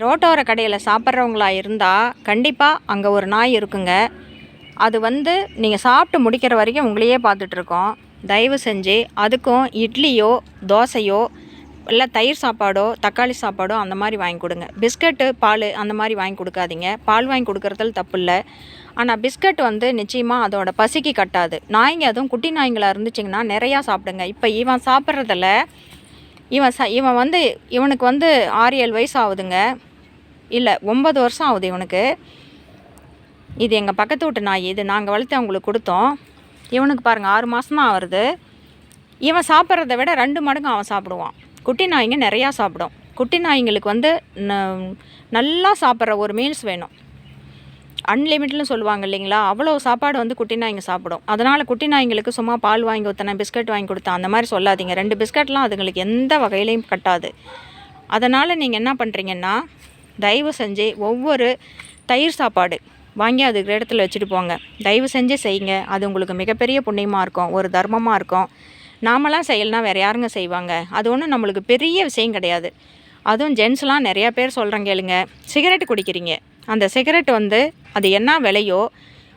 ரோட்டோர கடையில் சாப்பிட்றவங்களா இருந்தால் கண்டிப்பாக அங்கே ஒரு நாய் இருக்குங்க. அது வந்து நீங்கள் சாப்பிட்டு முடிக்கிற வரைக்கும் உங்களையே பார்த்துட்ருக்கோம் தயவு செஞ்சு அதுக்கும் இட்லியோ தோசையோ இல்லை தயிர் சாப்பாடோ தக்காளி சாப்பாடோ அந்த மாதிரி வாங்கி கொடுங்க. பிஸ்கட்டு பால் அந்த மாதிரி வாங்கி கொடுக்காதீங்க. பால் வாங்கி கொடுக்குறதுல தப்பு இல்லை. ஆனால் பிஸ்கட் வந்து நிச்சயமாக அதோட பசிக்கு கட்டாது. நாய்ங்க அதுவும் குட்டி நாய்ங்களாக இருந்துச்சிங்கன்னா நிறையா சாப்பிடுங்க. இப்போ இவன் சாப்பிட்றதில் இவன் ச இவன் வந்து இவனுக்கு வந்து ஆறு ஏழு வயசு ஆகுதுங்க இல்லை ஒம்பது வருஷம் ஆகுது இவனுக்கு. இது எங்கள் பக்கத்து வீட்டு நாய் இது நாங்கள் வளர்த்து அவங்களுக்கு கொடுத்தோம். இவனுக்கு பாருங்கள் ஆறு மாதம் தான் வருது இவன் சாப்பிட்றத விட ரெண்டு மடங்கு அவன் சாப்பிடுவான். குட்டி நாய்ங்க நிறையா சாப்பிடும். குட்டி நாய்ங்களுக்கு வந்து ந- நல்லா சாப்பிட்ற ஒரு மீல்ஸ் வேணும். அன்லிமிட்னு சொல்லுவாங்க இல்லைங்களா? அவ்வளோ சாப்பாடு வந்து குட்டி நாய்ங்க சாப்பிடும். அதனால் குட்டி நாய்ங்களுக்கு சும்மா பால் வாங்கி ஊற்றினேன் பிஸ்கட் வாங்கி கொடுத்தேன் அந்த மாதிரி சொல்லாதீங்க. ரெண்டு பிஸ்கட்லாம் அதுங்களுக்கு எந்த வகையிலையும் கட்டாது. அதனால் நீங்கள் என்ன பண்ணுறீங்கன்னா தயவு செஞ்சு ஒவ்வொரு தயிர் சாப்பாடு வாங்கி அதுக்கு இடத்துல வச்சுட்டு போங்க. தயவு செஞ்சு செய்யுங்க. அது உங்களுக்கு மிகப்பெரிய புண்ணியமாக இருக்கும். ஒரு தர்மமாக இருக்கும். நாமலாம் செய்யலைனா வேறு யாருங்க செய்வாங்க? அது ஒன்றும் நம்மளுக்கு பெரிய விஷயம் கிடையாது. அதுவும் ஜென்ஸ்லாம் நிறையா பேர் சொல்கிறேன் கேளுங்க. சிகரெட் குடிக்கிறீங்க. அந்த சிகரெட் வந்து அது என்ன விலையோ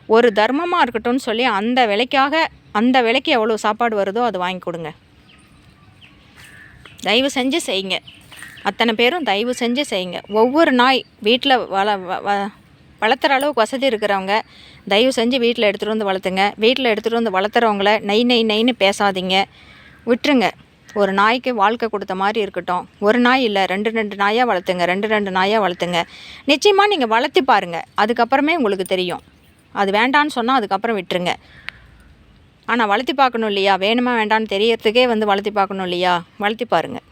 ஒரு தர்மமாக இருக்கட்டும்னு சொல்லி அந்த விலைக்காக அந்த விலைக்கு எவ்வளோ சாப்பாடு வருதோ அது வாங்கி கொடுங்க. தயவு செஞ்சு செய்யுங்க. அத்தனை பேரும் தயவு செஞ்சு செய்யுங்க. ஒவ்வொரு நாய் வீட்டில் வள வ- வளர்த்துற அளவுக்கு வசதி இருக்கிறவங்க தயவு செஞ்சு வீட்டில் எடுத்துகிட்டு வந்து வளர்த்துங்க. வீட்டில் எடுத்துகிட்டு வந்து வளர்த்துறவங்கள நெய் நெய் நெய்ன்னு பேசாதீங்க. விட்டுருங்க. ஒரு நாய்க்கு வாழ்க்கை கொடுத்த மாதிரி இருக்கட்டும். ஒரு நாய் இல்லை ரெண்டு ரெண்டு நாயாக வளர்த்துங்க ரெண்டு ரெண்டு நாயாக வளர்த்துங்க. நிச்சயமாக நீங்கள் வளர்த்தி பாருங்கள் அதுக்கப்புறமே உங்களுக்கு தெரியும். அது வேண்டான்னு சொன்னால் அதுக்கப்புறம் விட்டுருங்க. ஆனால் வளர்த்தி பார்க்கணும் இல்லையா? வேணுமா வேண்டான்னு தெரியறதுக்கே வந்து வளர்த்தி பார்க்கணும் இல்லையா? வளர்த்தி பாருங்கள்